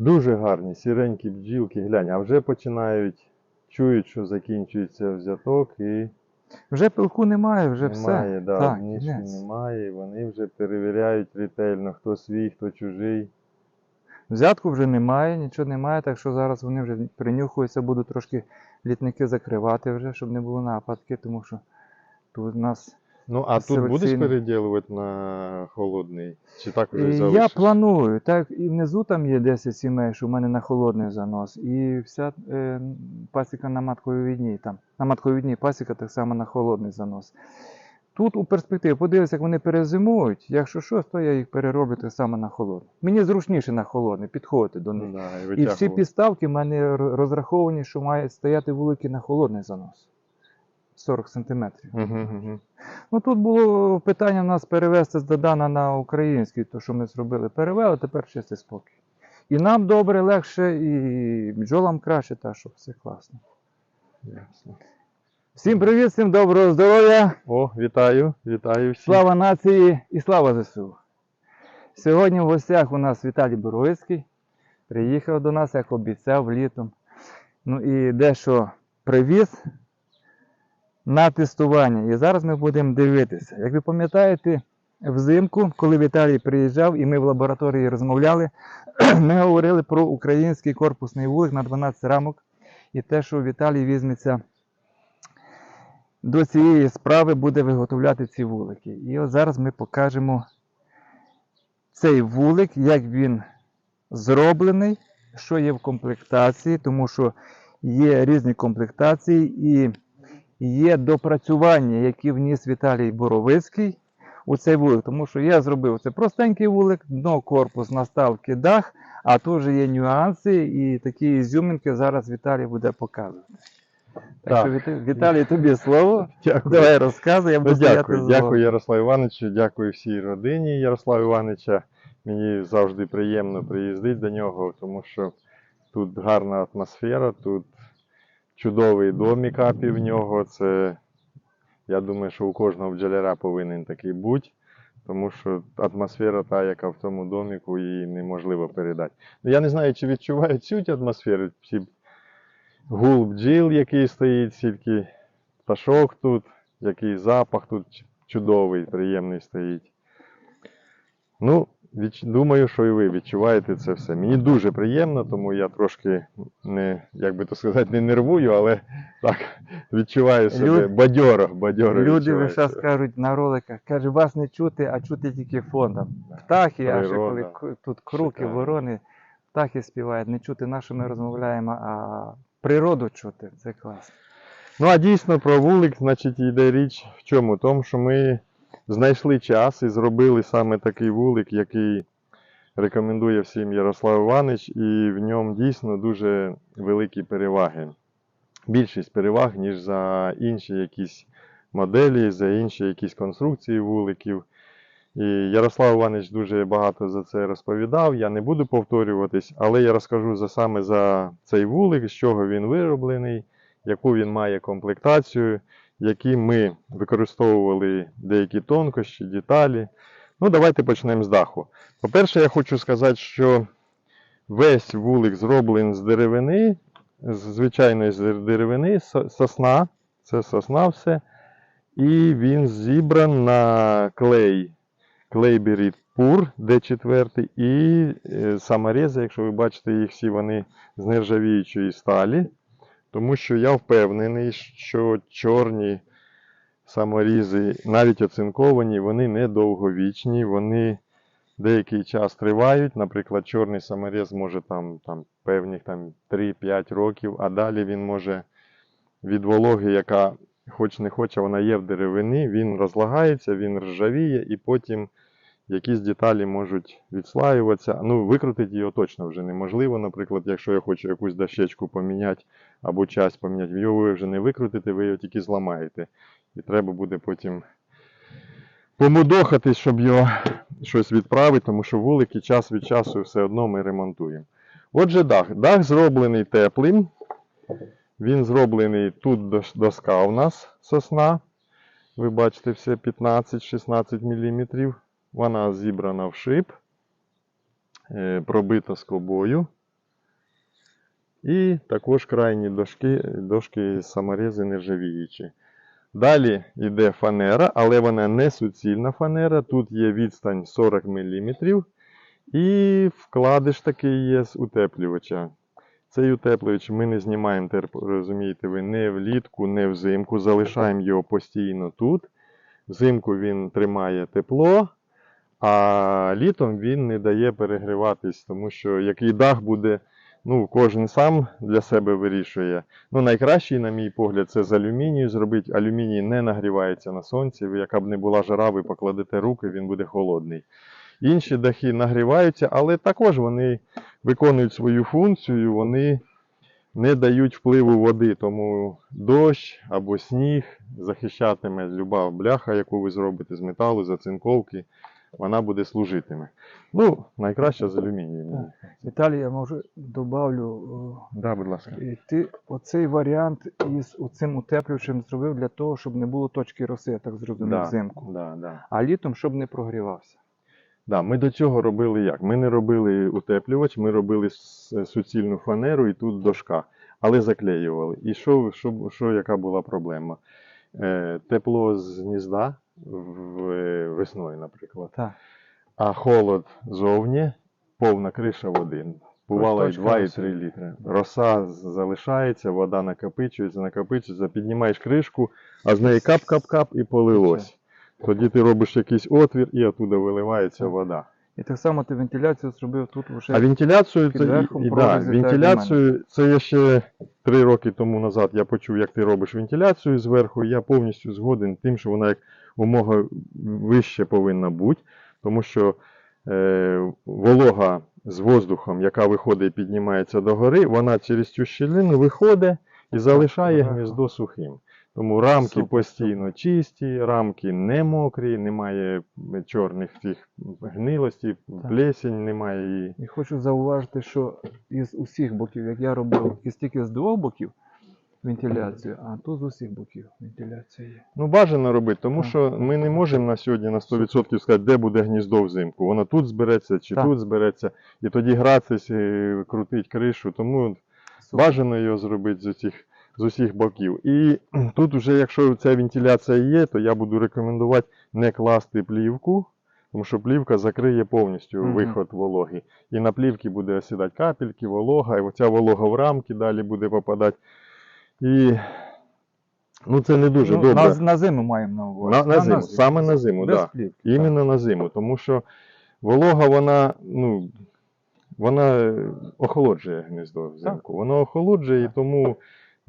Дуже гарні, сіренькі бджілки, глянь, а вже починають, чують, що закінчується взяток і Вже пилку немає, вже немає, все. да, так, кінець. немає, вони вже перевіряють ретельно, хто свій, хто чужий. Взятку вже немає, нічого немає, так що зараз вони вже принюхуються, будуть трошки літники закривати вже, щоб не було нападки, тому що тут у нас. Ну, а тут будеш Селекційно. переділувати на холодний? Чи так вже залишиш? я планую, так і внизу там є 10 сімей, що в мене на холодний занос, і вся е, пасіка на матковідній там. На матковідній пасіка так само на холодний занос. Тут у перспективі подивися, як вони перезимують. Якщо що, то я їх перероблю так само на холодний. Мені зручніше на холодний, підходити до них. Да, і І всі підставки в мене розраховані, що мають стояти вулики на холодний занос. 40 см. Мгм, мгм. Ну тут було питання нас перевести з Додана на український, то що ми зробили, перевели, тепер чистий спокій. І нам добре, легше, і бджолам краще, та що все класно. Ясно. Всім привіт, всім доброго здоров'я, О, вітаю, вітаю всіх. слава нації і слава ЗСУ. Сьогодні в гостях у нас Віталій Боровицький. Приїхав до нас, як обіцяв, літом. Ну і дещо привіз на тестування. І зараз ми будемо дивитися. Як ви пам'ятаєте, взимку, коли Віталій приїжджав і ми в лабораторії розмовляли, ми говорили про український корпусний вулик на 12 рамок і те, що Віталій візьметься до цієї справи, буде виготовляти ці вулики. І от зараз ми покажемо цей вулик, як він зроблений, що є в комплектації, тому що є різні комплектації і є допрацювання, які вніс Віталій Боровицький у цей вулик. Тому що я зробив це простенький вулик, дно, корпус, наставки, дах, а тут вже є нюанси і такі ізюминки зараз Віталій буде показувати. Так, Так. що Віталій, тобі слово. Дякую. Давай розказуй, я Ну, буду стояти дякую, з дякую Ярославу Івановичу, дякую всій родині Ярослава Івановича. Мені завжди приємно приїздити до нього, тому що тут гарна атмосфера, тут чудовий домик апі в нього. Це, я думаю, що у кожного бджоляра повинен такий бути, тому що атмосфера та, яка в тому доміку, її неможливо передати. Ну, я не знаю, чи відчувають цю атмосферу, чи гул бджіл, який стоїть, скільки пташок тут, який запах тут чудовий, приємний стоїть. Ну. Думаю, що і ви відчуваєте це все. Мені дуже приємно, тому я трошки не, як би то сказати, не нервую, але так відчуваю себе Люд- бадьоро, бадьоро Люди відчуваю весь кажуть на роликах, каже, вас не чути, а чути тільки фоном. Птахи, а ще коли тут круки, Шикарно. ворони, птахи співають, не чути на що ми розмовляємо, а природу чути. Це класно. Ну, а дійсно про вулик, значить, йде річ в чому? Тому, що ми знайшли час і зробили саме такий вулик, який рекомендує всім Ярослав Іванович, і в ньому дійсно дуже великі переваги. Більшість переваг, ніж за інші якісь моделі, за інші якісь конструкції вуликів. І Ярослав Іванович дуже багато за це розповідав. Я не буду повторюватись, але я розкажу за, саме за цей вулик, з чого він вироблений, яку він має комплектацію, які ми використовували деякі тонкощі, деталі. Ну, давайте почнемо з даху. По-перше, я хочу сказати, що весь вулик зроблений з деревини, з звичайної деревини, сосна, це сосна все. І він зібран на клей. Клейбері Пур, D4, і е, саморези, якщо ви бачите їх всі, вони з нержавіючої сталі. Тому що я впевнений, що чорні саморізи, навіть оцинковані, вони недовговічні, вони деякий час тривають. Наприклад, чорний саморіз може там, там певних там, 3-5 років, а далі він може від вологи, яка хоч не хоче, вона є в деревині, він розлагається, він ржавіє, і потім якісь деталі можуть відслаюватися. Ну, викрутити його точно вже неможливо. Наприклад, якщо я хочу якусь дощечку поміняти або часть поміняти, його ви вже не викрутите, ви його тільки зламаєте. І треба буде потім помудохатись, щоб його щось відправити, тому що вулики час від часу все одно ми ремонтуємо. Отже, дах. Дах зроблений теплим. Він зроблений тут доска у нас сосна. Ви бачите, все 15-16 мм. Вона зібрана в шип, е, пробита скобою. І також крайні дошки, дошки саморези нержавіючі. Далі йде фанера, але вона не суцільна фанера. Тут є відстань 40 мм. І вкладиш такий є з утеплювача. Цей утеплювач ми не знімаємо, розумієте ви, не влітку, не взимку. Залишаємо його постійно тут. Взимку він тримає тепло, а літом він не дає перегріватись, тому що який дах буде, ну, кожен сам для себе вирішує. Ну, найкращий, на мій погляд, це з алюмінію зробити. Алюміній не нагрівається на сонці. Яка б не була жара, ви покладете руки, він буде холодний. Інші дахи нагріваються, але також вони виконують свою функцію, вони не дають впливу води, тому дощ або сніг захищатиме люба бляха, яку ви зробите з металу, з оцинковки, вона буде служитиме. Ну, найкраще з алюмінію. Віталій, я може добавлю. Да, будь ласка. е, Ти оцей варіант із оцим утеплювачем зробив для того, щоб не було точки роси, я так зрозумів, Да, взимку. да, да. А літом, щоб не прогрівався. Да, ми до цього робили як? Ми не робили утеплювач, ми робили суцільну фанеру і тут дошка, але заклеювали. І що, що, що яка була проблема? Е, тепло з гнізда е, весною, наприклад, Так. а холод зовні, повна криша води. Бувало і 2, і 3 літри. Роса залишається, вода накопичується, накопичується, піднімаєш кришку, а з неї кап-кап-кап і полилось. Тоді ти робиш якийсь отвір і оттуда виливається вода. І так само ти вентиляцію зробив тут вже. А вентиляцію, під це, верхом і, і, да, вентиляцію, це я ще три роки тому назад я почув, як ти робиш вентиляцію зверху, і я повністю згоден тим, що вона як умога вище повинна бути, тому що е, волога з воздухом, яка виходить і піднімається догори, вона через цю щілину виходить і залишає гніздо сухим. Тому рамки Супер, постійно чисті, рамки не мокрі, немає чорних цих гнилостей, плесень немає її. І хочу зауважити, що із усіх боків, як я робив, із тільки з двох боків вентиляцію, а тут з усіх боків вентиляція є. Ну, бажано робити, тому Так. що ми не можемо на сьогодні на 100% сказати, де буде гніздо взимку. Воно тут збереться чи Так. тут збереться, і тоді гратись, і крутить кришу. Тому Супер. бажано його зробити з усіх, з усіх боків. І тут вже, якщо ця вентиляція є, то я буду рекомендувати не класти плівку, тому що плівка закриє повністю виход вологи. І на плівці буде осідати капельки, волога, і оця волога в рамки далі буде попадати. І ну, це не дуже Ну, добре. на, на зиму маємо на увазі. На, на зиму, саме на зиму, Без. Да. плівки. Іменно на зиму, тому що волога, вона, ну, вона охолоджує гніздо взимку. Воно охолоджує і тому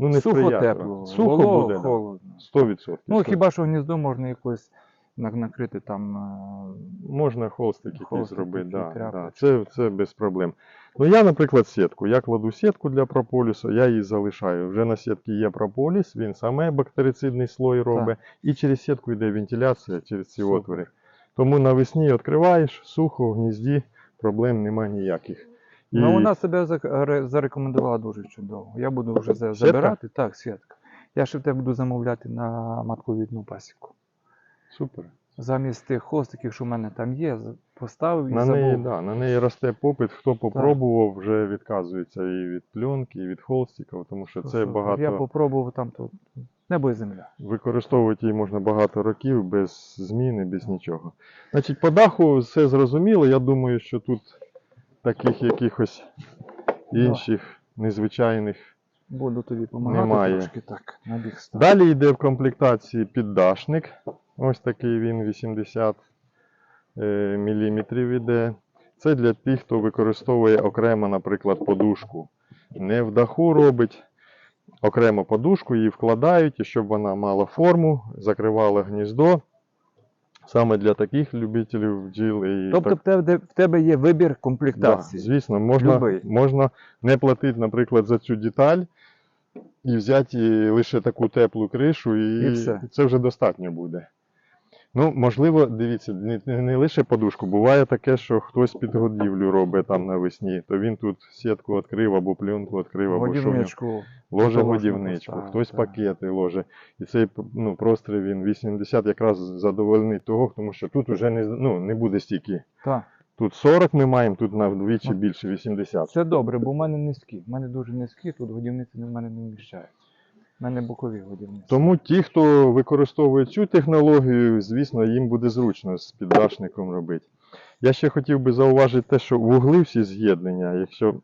ну, не Сухо сприятливо. тепло, Сухо волого, буде, да. холодно. 100%. Ну, хіба що гніздо можна якось на- накрити там. е, Можна холстик якийсь Холстик зробити, такий, да, да. Це, це без проблем. Ну я, наприклад, сітку. Я кладу сітку для прополісу, я її залишаю. Вже на сітці є прополіс, він саме бактерицидний слой робить, і через сітку йде вентиляція через ці Супер. отвори. Тому навесні відкриваєш, сухо в гнізді, проблем нема ніяких. Ну, вона себе зарекомендувала дуже чудово. Я буду вже за- забирати. Так, Святка. Я ще в тебе буду замовляти на матковідну пасіку. Супер. Замість тих хостиків, що в мене там є, з- поставив і На забув. неї, да, на неї росте попит. Хто попробував, вже відказується і від пленки, і від холстиків, тому що це багато. Я попробував там тут небо і земля. Використовувати її можна багато років без зміни, без нічого. Значить, по даху все зрозуміло. Я думаю, що тут таких якихось інших незвичайних. Буду тобі допомагати Немає. трошки так. Став. Далі йде в комплектації піддашник. Ось такий він 80 е, мм іде. Це для тих, хто використовує окремо, наприклад, подушку. Не в даху робить, окремо подушку її вкладають, і щоб вона мала форму, закривала гніздо. Саме для таких любителів бджіл. І Тобто так- в тебе, в тебе є вибір Да, комплектації. звісно, можна, Любий. можна не платити, наприклад, за цю деталь і взяти лише таку теплу кришу, і, І все. і це вже достатньо буде. Ну, можливо, дивіться, не, не- лише подушку. Буває таке, що хтось підгодівлю робить там навесні, то він тут сітку відкрив або пленку відкрив, або що. Ложе годівничку, хтось так. пакети ложе. І цей ну, прострій він 80 якраз задовольнить того, тому що тут вже не, ну, не буде стільки Так. Тут 40 ми маємо, тут на вдвічі Ну, більше 80. Це добре, бо в мене низькі. В мене дуже низькі, тут годівниці в мене не вміщаються. Мене бокові годівниці. Тому ті, хто використовує цю технологію, звісно, їм буде зручно з піддашником робити. Я ще хотів би зауважити те, що вугли всі з'єднання, якщо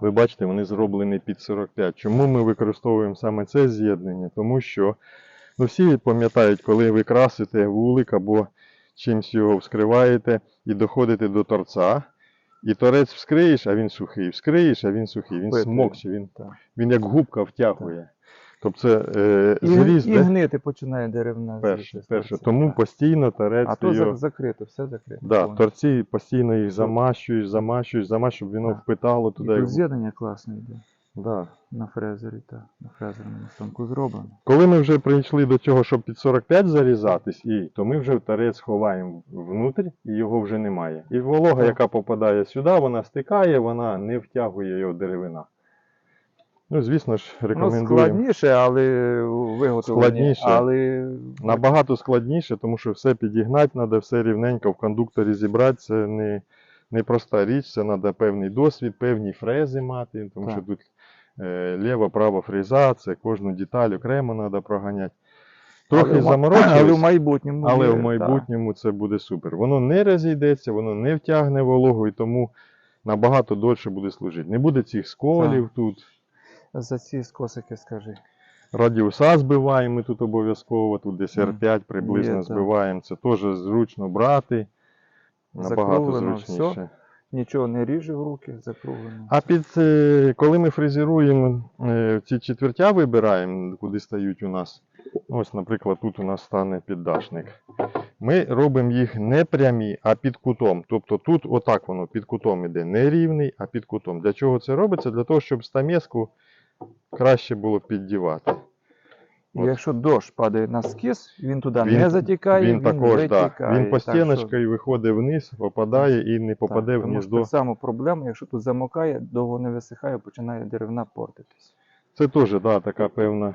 ви бачите, вони зроблені під 45. Чому ми використовуємо саме це з'єднання? Тому що ну, всі пам'ятають, коли ви красите вулик або чимсь його вскриваєте і доходите до торця, і торець вскриєш, а він сухий, вскриєш, а він сухий, він смокче, він, він як губка втягує. Тобто це е, І, зріз, і гнити починає деревна. перше, перше. Тому так. постійно торець А ти то його... закрито, все закрито. Да, торці постійно їх замащуєш, замащуєш, замащуєш, щоб воно Так. впитало туди. тут як- з'єднання класно йде. Да. На фрезері, так. На фрезерному станку зроблено. Коли ми вже прийшли до цього, щоб під 45 зарізатись, і, то ми вже торець ховаємо внутрь і його вже немає. І волога, Так. яка попадає сюди, вона стикає, вона не втягує його деревина. Ну, звісно ж, Ну, складніше, але виготовлення. Складніше. Але Набагато складніше, тому що все підігнати треба, все рівненько в кондукторі зібрати. Це не, не проста річ, це треба певний досвід, певні фрези мати, тому Так. що тут е, ліва, права фреза, це кожну деталь окремо треба проганяти. Трохи заморочились, Але в майбутньому. але в майбутньому це буде супер. Воно не розійдеться, воно не втягне вологу і тому набагато довше буде служити. Не буде цих сколів тут. За ці скосики скажи. Радіуса збиваємо ми тут обов'язково, тут десь R5 приблизно Є, так. збиваємо. Це теж зручно брати. Набагато Закруглено зручніше. все. Нічого не ріже в руки, закруглено. А під, е, коли ми фрезеруємо, е, ці четвертя вибираємо, куди стають у нас. Ось, наприклад, тут у нас стане піддашник. Ми робимо їх не прямі, а під кутом. Тобто тут отак воно під кутом іде, не рівний, а під кутом. Для чого це робиться? Для того, щоб стамеску краще було піддівати. І От. якщо дощ падає на скіс, він туди Він- не затікає, Він, також, да. витікає. він по Так що- виходить вниз, попадає і не попаде так, в тому що гніздо. Так само проблема, якщо тут замокає, довго не висихає, починає деревина портитись. Це теж да, така певна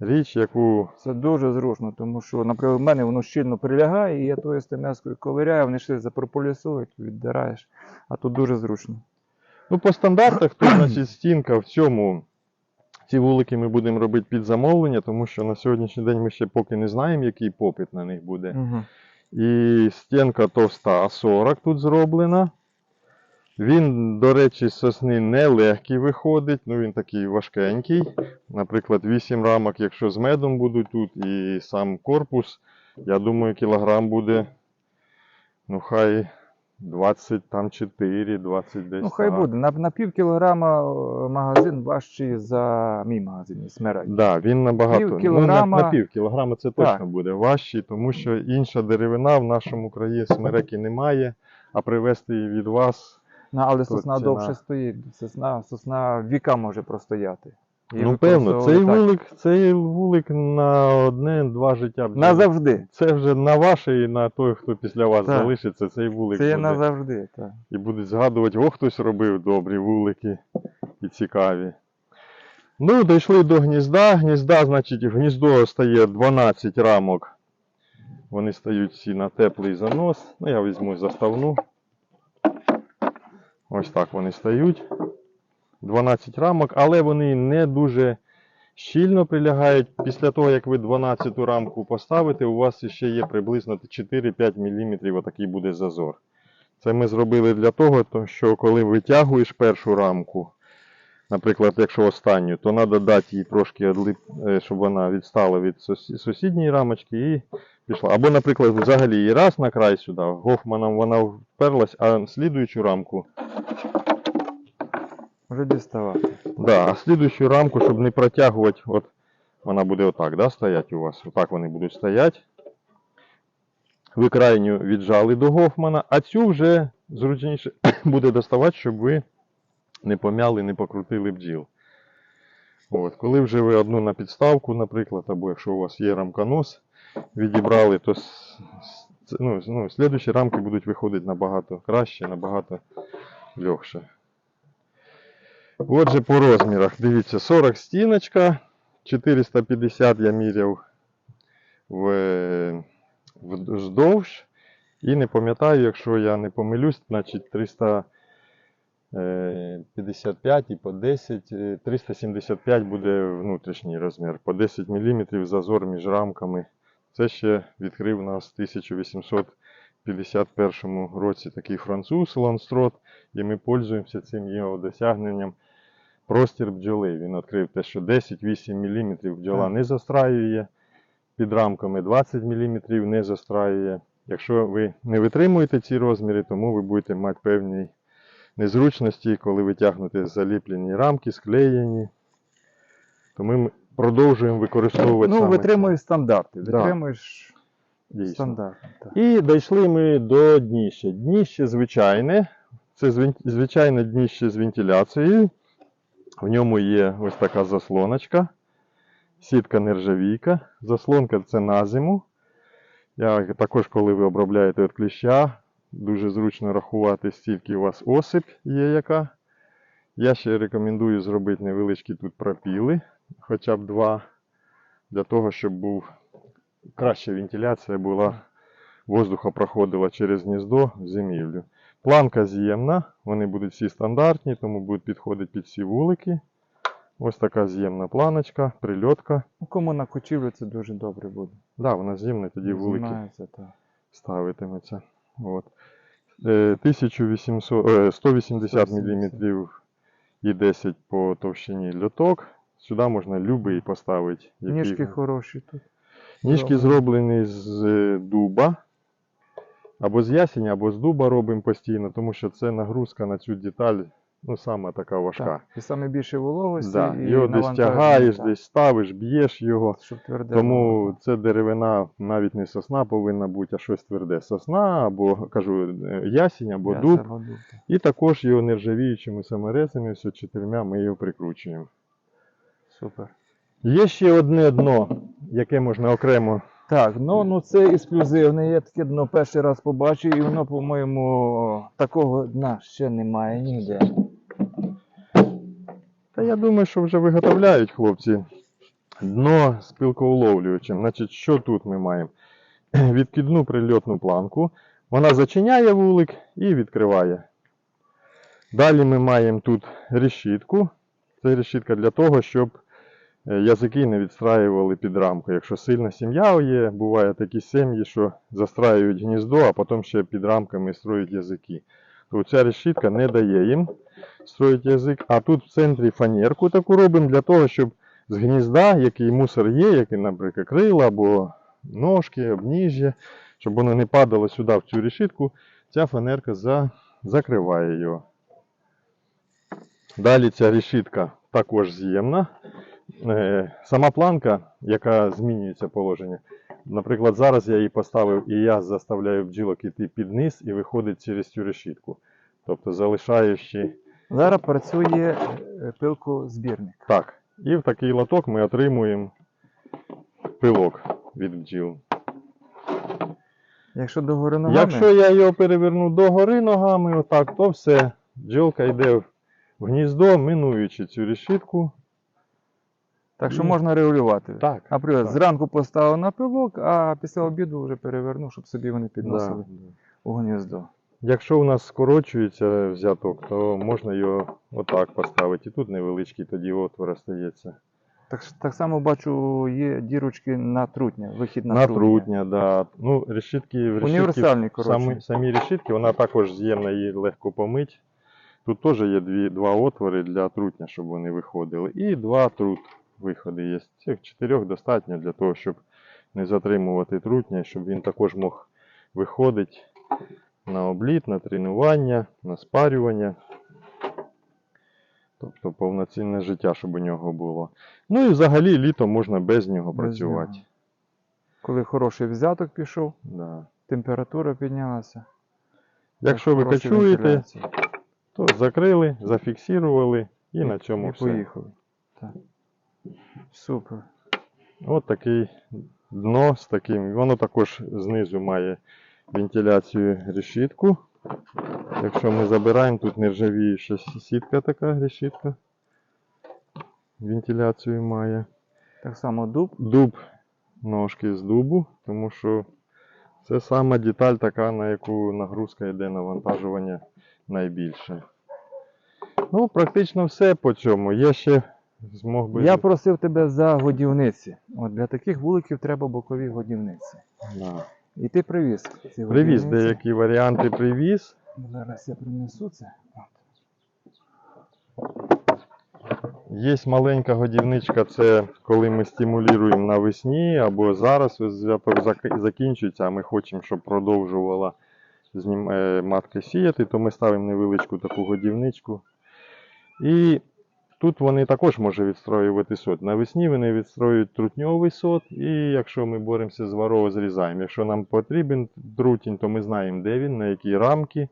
річ, яку Це дуже зручно, тому що, наприклад, в мене воно щільно прилягає, і я тою стемескою ковиряю, вони ще запрополісують, віддираєш. А тут дуже зручно. Ну, по стандартах, тут, значить, стінка в цьому. Ці вулики ми будемо робити під замовлення, тому що на сьогоднішній день ми ще поки не знаємо, який попит на них буде. Угу. І стінка товста А40 тут зроблена. Він, до речі, з сосни нелегкий виходить, ну він такий важкенький. Наприклад, 8 рамок, якщо з медом будуть тут, і сам корпус, я думаю, кілограм буде, ну хай 20 там 4, 20 десь. Ну, хай буде. На, на пів кілограма е, магазин важчий за мій магазин Смерек. Да, він набагато. Пів Ну, на, на пів кілограма це точно Так. буде важчий, тому що інша деревина в нашому краї смереки немає, а привезти її від вас. Ну, але сосна ціна. довше стоїть. Сосна, сосна віка може простояти. Її ну, певно, цей так. вулик, цей вулик на одне-два життя. Назавжди. Це вже на ваше і на той, хто після вас Так. залишиться, цей вулик Це буде. назавжди. Так. І будуть згадувати, о, хтось робив добрі вулики і цікаві. Ну, дійшли до гнізда. Гнізда, значить, в гніздо стає 12 рамок. Вони стають всі на теплий занос. Ну, я візьму заставну. Ось так вони стають. 12 рамок, але вони не дуже щільно прилягають. Після того, як ви 12 рамку поставите, у вас ще є приблизно 4-5 мм отакий буде зазор. Це ми зробили для того, що коли витягуєш першу рамку, наприклад, якщо останню, то треба дати їй трошки, е, щоб вона відстала від сусідньої рамочки і пішла. Або, наприклад, взагалі раз на край сюди, гофманом вона вперлась, а слідуючу рамку, Вже діставати. да, а слідуючу рамку, щоб не протягувати, от вона буде отак, да, стоять у вас. Отак вони будуть стояти. Ви крайню віджали до Гофмана, а цю вже зручніше буде доставати, щоб ви не помяли, не покрутили бджіл. От, коли вже ви одну на підставку, наприклад, або якщо у вас є рамконос, відібрали, то ну, ну, слідуючі рамки будуть виходити набагато краще, набагато легше. Отже, по розмірах. Дивіться, 40 стіночка, 450 я міряв в, вздовж І не пам'ятаю, якщо я не помилюсь, значить 355 і по 10, е, 375 буде внутрішній розмір. По 10 мм зазор між рамками. Це ще відкрив нас в 1851 році такий француз Ланстрот, і ми пользуємося цим його досягненням. Простір бджоли. Він відкрив те, що 10-8 мм бджола Так. не застраює, під рамками 20 мм не застраює. Якщо ви не витримуєте ці розміри, тому ви будете мати певні незручності, коли ви тягнете заліплені рамки, склеєні. Тому ми продовжуємо використовувати Ну, саме витримуєш стандарти. Да. Витримуєш. Дійсно. стандарти. Так. І дійшли ми до дніща. Дніще звичайне. Це звичайне дніще з вентиляцією. В ньому є ось така заслоночка, сітка нержавійка. Заслонка це на зиму. Я також, коли ви обробляєте від кліща, дуже зручно рахувати, стільки у вас осип є яка. Я ще рекомендую зробити невеличкі тут пропіли, хоча б два, для того, щоб був краща вентиляція була воздуха проходила через гніздо в зимівлю. Планка з'ємна, вони будуть всі стандартні, тому будуть підходити під всі вулики. Ось така з'ємна планочка, прильотка. Ну, кому на кочівлю це дуже добре буде. Да, вона з'ємна, тоді вулики так. ставитиметься. От. Е, 1800, е, 180 мм і 10 по товщині льоток. Сюди можна любий поставити. який Ніжки хороші тут. Ніжки зроблені з е, дуба. Або з ясеня, або з дуба робимо постійно, тому що це нагрузка на цю деталь, ну, саме така важка. Так. І саме більше вологості. Да, і його десь тягаєш, так. десь ставиш, б'єш його. Щоб тверде Тому було. це деревина навіть не сосна повинна бути, а щось тверде. Сосна, або кажу, е, ясінь, або М'ясо, дуб. дуб. І також його нержавіючими саморезами, все чотирма ми його прикручуємо. Супер. Є ще одне дно, яке можна окремо Так, ну, ну це ексклюзивне. Я таке дно перший раз побачив, і воно, по-моєму, такого дна ще немає ніде. Та я думаю, що вже виготовляють хлопці дно з пилкоуловлювачем. Значить, що тут ми маємо? Відкидну прильотну планку. Вона зачиняє вулик і відкриває. Далі ми маємо тут решітку. Це решітка для того, щоб язики не відстраювали під рамку. Якщо сильна сім'я є, буває такі сім'ї, що застраюють гніздо, а потім ще під рамками строють язики. То ця решітка не дає їм строїть язик. А тут в центрі фанерку таку робимо для того, щоб з гнізда, який мусор є, який, наприклад, крила або ножки, обніжжя, щоб воно не падало сюди в цю решітку, ця фанерка за, закриває його. Далі ця решітка також з'ємна. Е, Сама планка, яка змінюється положення. Наприклад, зараз я її поставив і я заставляю бджілок іти під низ і виходить через цю решітку. Тобто залишаючи Зараз працює е, пилкозбірник. так. І в такий лоток ми отримуємо пилок від бджіл. Якщо догори ногами, Якщо я його переверну догори ногами, отак, то все. Бджілка йде в гніздо, минуючи цю решітку. Так що Ні. можна регулювати. Так. Наприклад, так. зранку поставив на пилок, а після обіду вже перевернув, щоб собі вони підносили Да. у гніздо. Якщо у нас скорочується взяток, то можна його отак поставити. І тут невеличкий тоді отвор остається. Так, так само бачу, є дірочки на трутня, вихід на, На трутня. трутня, да. Ну, решітки, решітки Універсальні, коротше. самі, самі решітки, вона також з'ємна, її легко помить. Тут теж є дві, два отвори для трутня, щоб вони виходили. І два трут виходи є. Цих чотирьох достатньо для того, щоб не затримувати трутня, щоб він також мог виходити на обліт, на тренування, на спарювання. Тобто повноцінне життя, щоб у нього було. Ну і взагалі літом можна без нього Без працювати. нього. Коли хороший взяток пішов, Да. температура піднялася. Якщо ви качуєте, то закрили, зафіксували і на цьому і все. поїхали. Так. Супер. От такий дно з таким. Воно також знизу має вентиляцію решітку. Якщо ми забираємо, тут нержавіюча сітка така решітка. Вентиляцію має. Так само дуб. Дуб, ножки з дубу, тому що Це сама деталь така, на яку нагрузка йде навантажування найбільше. Ну, практично все по цьому. Я ще змог би. Я просив тебе за годівниці. От для таких вуликів треба бокові годівниці. Да. І ти привіз. Ці Привіз годівниці. деякі варіанти привіз. Зараз я принесу це. Є маленька годівничка, це коли ми стимулюємо навесні або зараз закінчується, а ми хочемо, щоб продовжувала е, сіяти, то ми ставимо невеличку таку годівничку. І тут вони також можуть відстроювати сот. Навесні вони відстроюють трутньовий сот, і якщо ми боремося з варою, зрізаємо. Якщо нам потрібен трутінь, то ми знаємо, де він, на якій рамки.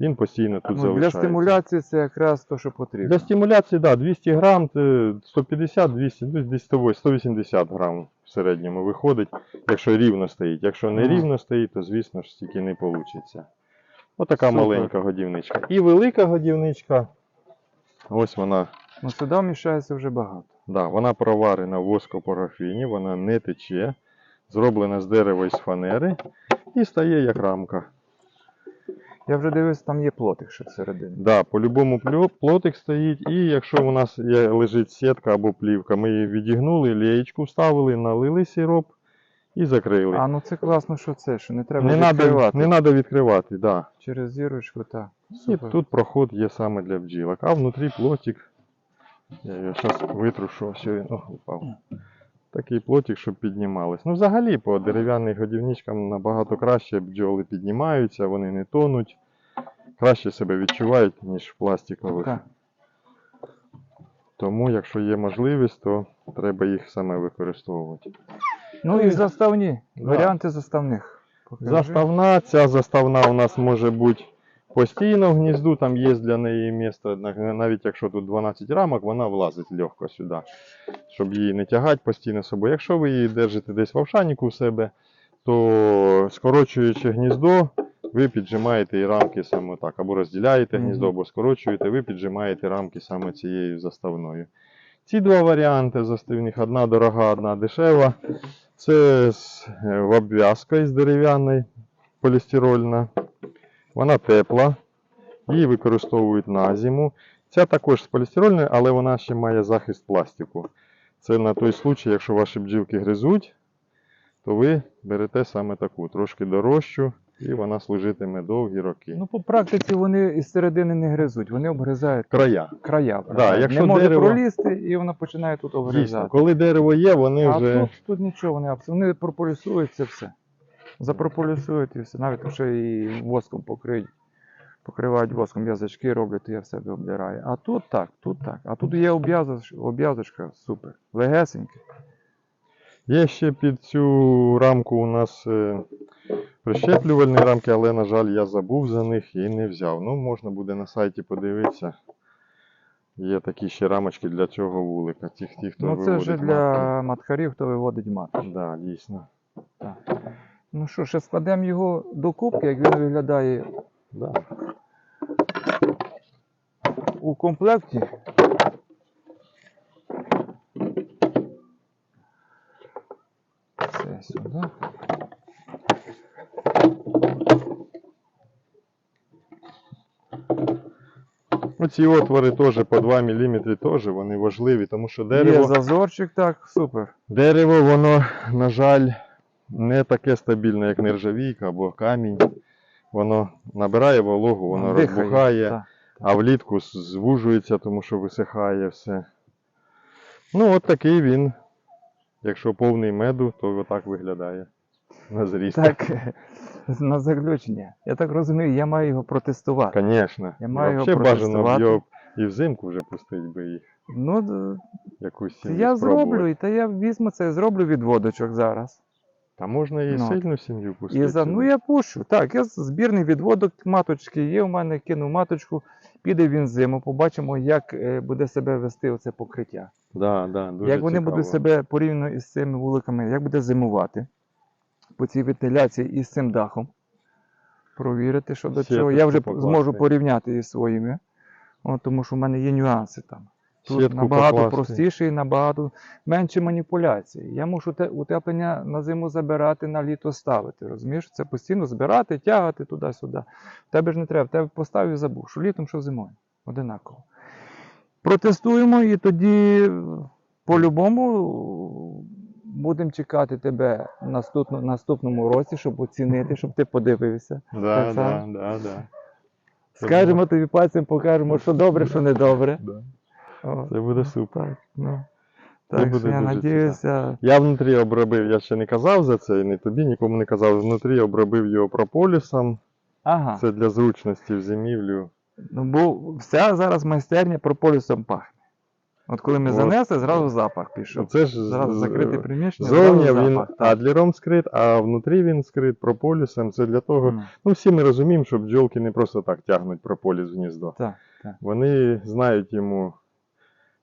Він постійно тут Ну, для стимуляції це якраз те, що потрібно. Для стимуляції, да, 200 грам, 150, 200, ну, десь 180 грам в середньому виходить, якщо рівно стоїть. Якщо не рівно стоїть, то звісно ж стільки не вийде. Отака Супер. маленька годівничка. І велика годівничка. Ось вона. Ну сюди вміщається вже багато. Да, вона проварена в воскопарафіні, вона не тече, зроблена з дерева і з фанери і стає як рамка. Я вже дивився, там є плотик ще всередині. Да, по-любому плотик стоїть, і якщо у нас є, лежить сітка або плівка, ми її відігнули, лієчку вставили, налили сироп і закрили. А ну це класно, що це, що не треба не треба відкривати. не надо відкривати, да. Через зірочку, так. І тут проход є саме для бджілок, а внутрі плотик. Я його зараз витру, що все він о, упав. Такий плотик, щоб піднімались. Ну, взагалі, по дерев'яним годівничкам набагато краще бджоли піднімаються, вони не тонуть. Краще себе відчувають, ніж в пластикових. Так. Тому, якщо є можливість, то треба їх саме використовувати. Ну і заставні. Да. Варіанти заставних. Покажи. Заставна, ця заставна у нас може бути постійно в гнізду, там є для неї місце, навіть якщо тут 12 рамок, вона влазить легко сюди, щоб її не тягати постійно з собою. Якщо ви її держите десь в овшаніку у себе, то скорочуючи гніздо, ви піджимаєте і рамки саме так, або розділяєте гніздо, або скорочуєте, ви піджимаєте рамки саме цією заставною. Ці два варіанти заставних, одна дорога, одна дешева. Це е, в обв'язка із дерев'яної полістирольна. Вона тепла. Її використовують на зиму. Ця також з полістирольної, але вона ще має захист пластику. Це на той случай, якщо ваші бджілки гризуть, то ви берете саме таку, трошки дорожчу, і вона служитиме довгі роки. Ну, по практиці вони із середини не гризуть, вони обгризають Края. края. правда. якщо не може дерево- пролізти, і вона починає тут Дійсно, обгризати. коли дерево є, вони А вже. тут, тут нічого, вони, абс- вони прополісують це все. Запрополісують і все. Навіть якщо і воском покриють, покривають воском, в'язочки роблять, то я в себе обдираю. А тут так, тут так. А тут є обв'язочка, супер. Легесеньке. Є ще під цю рамку у нас е, прищеплювальні рамки, але, на жаль, я забув за них і не взяв. Ну, можна буде на сайті подивитися. Є такі ще рамочки для цього вулика. Ті, ті хто Ну це виводить вже для маткарів, хто виводить матку. Да, дійсно. Так. Ну що, ще складемо його до кубки, як він виглядає Да. у комплекті. Це сюди. Оці отвори теж по 2 мм, теж вони важливі, тому що дерево. Є зазорчик, так, супер. дерево, воно, на жаль, не таке стабільне, як нержавійка або камінь. Воно набирає вологу, воно Дихає, розбухає. так. А влітку звужується, тому що висихає все. Ну, от такий він. Якщо повний меду, то отак виглядає на зріст. Так, на заключення. Я так розумію, я маю його протестувати. Звісно. Я маю його бажано б його і взимку вже пустити би їх. Ну, Якусь я спробувати. зроблю, і та я візьму це, зроблю відводочок зараз. Та можна і Ну, сильну сім'ю пустити. І за, ну я пущу. Так, я збірний відводок маточки є. У мене кинув маточку, піде він зиму. Побачимо, як е, буде себе вести оце покриття. Да, да, дуже як вони цікаво. будуть себе порівняно із цими вуликами, як буде зимувати по цій вентиляції із цим дахом. Провірити, що до чого. Я вже покласти. зможу порівняти із своїми. От, тому що в мене є нюанси там. Тут Сітку набагато покласти. простіше і набагато менше маніпуляцій. Я мушу те, утеплення на зиму забирати, на літо ставити. Розумієш? Це постійно збирати, тягати туди-сюди. В тебе ж не треба, в тебе поставив і забув, що літом, що зимою. Одинаково. Протестуємо і тоді по-любому будемо чекати тебе в наступно, наступному році, щоб оцінити, щоб ти подивився. Да, Так да, да, да. Скажемо тобі пальцем, покажемо, що добре, що не добре. Да. Це буде супер. так, ну. Так, буде що я надіюся. Я внутрі обробив, я ще не казав за це, і не тобі нікому не казав. Внутрі обробив його прополісом. Ага. Це для зручності в зимівлю. Ну, бо вся зараз майстерня прополісом пахне. От коли ми От. занесли, зразу запах пішов. Це ж Зразу закрите приміщення. Зовні зразу він запах, адлером скрит, а внутрі він скрит прополісом. Це для того. Ну, Ну, всі ми розуміємо, що бджолки не просто так тягнуть прополіс в гніздо. Так, так. Вони знають йому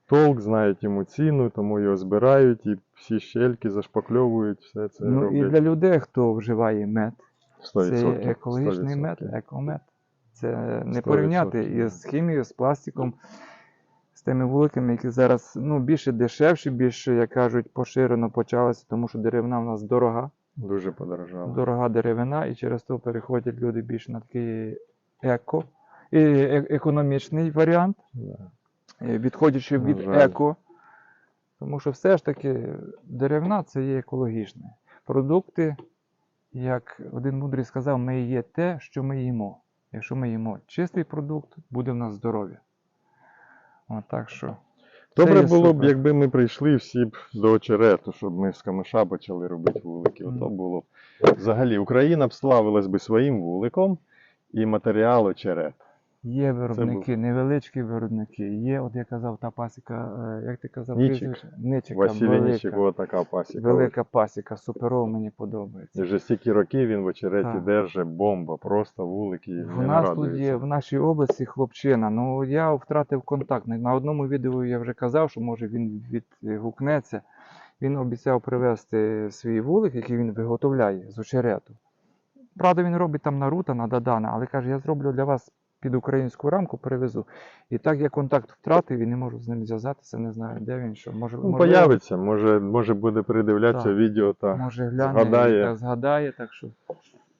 толк, знають йому ціну, тому його збирають і всі щельки зашпакльовують, все це Ну і для людей, хто вживає мед, 100%, це екологічний 100%. мед, екомед. Це не 100%, порівняти із хімією, з пластиком, з тими вуликами, які зараз ну, більше дешевші, більше, як кажуть, поширено почалося, тому що деревина в нас дорога. Дуже подорожало. дорога деревина, і через то переходять люди більш на такий еко, і е- економічний варіант, Да. Е, відходячи від жаль. еко. Тому що все ж таки деревина це є екологічне. Продукти, як один мудрий сказав, ми є те, що ми їмо. Якщо ми їмо чистий продукт, буде в нас здоров'я. Так що. Добре було б, якби ми прийшли всі б до очерету, щоб ми з камиша почали робити вулики. Ото було б. Взагалі, Україна б славилась би своїм вуликом і матеріал очерет. Є виробники, невеличкі виробники. Є, от я казав, та пасіка, е, як ти казав, Нічик. Василій велика. Нічик, така пасіка. Велика пасіка, суперова, мені подобається. І вже стільки років він в очереті держить бомба, просто вулики не нас тут є в нашій області хлопчина. Ну я втратив контакт. На одному відео я вже казав, що може він відгукнеться. Він обіцяв привезти свій вулик, який він виготовляє з очерету. Правда, він робить там Наруто, на Дадана, але каже, я зроблю для вас під українську рамку, привезу. І так я контакт втратив і не можу з ним зв'язатися, не знаю, де він, що. Може, Ну, появиться, може, може буде передивлятися Так. відео та може гляне згадає. і так згадає, так що.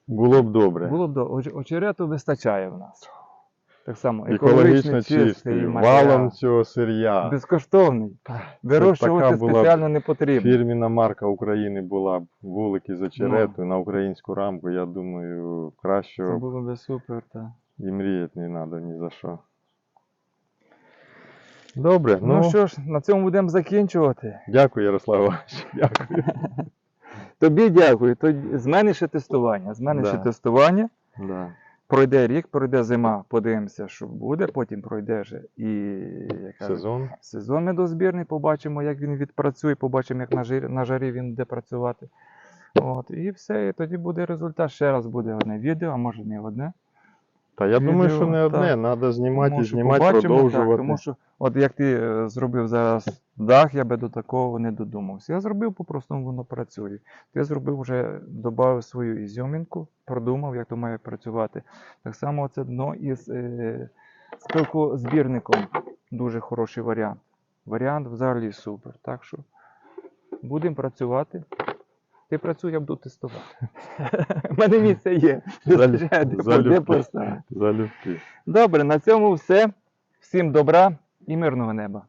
було б добре. Було б до оч- очерету вистачає в нас. Так само Екологічно чистий чистий, валом цього сир'я. Безкоштовний. Вирощувати спеціально не потрібно. Фірміна марка України була б вулики з очерету на українську рамку. Я думаю, Ну. Це було би супер. Так. І мріяти не треба ні за що. Добре, Ну, ну, що ж, на цьому будемо закінчувати. дякую, Ярослав Іванович. Дякую. Тобі дякую. Тоді з мене ще тестування. З мене Да. ще тестування. Да. Пройде рік, пройде зима, подивимося, що буде. Потім пройде вже і як кажуть, Сезон. сезон медозбірний, побачимо, як він відпрацює, побачимо, як на, жир, на жарі він буде працювати. От, і все, і тоді буде результат. Ще раз буде одне відео, а може не одне. Та я думаю, що не одне, треба знімати і знімати, продовжувати. Так, тому що, от як ти е, зробив зараз дах, я би до такого не додумався. Я зробив по-простому, воно працює. Ти зробив вже, додав свою ізюмінку, продумав, як то має працювати. Так само це дно із е, спілкозбірником. Дуже хороший варіант. Варіант взагалі супер. Так що будемо працювати. Ти працюй, я буду тестувати. У мене місце є. Залюбки. Добре, на цьому все. Всім добра і мирного неба.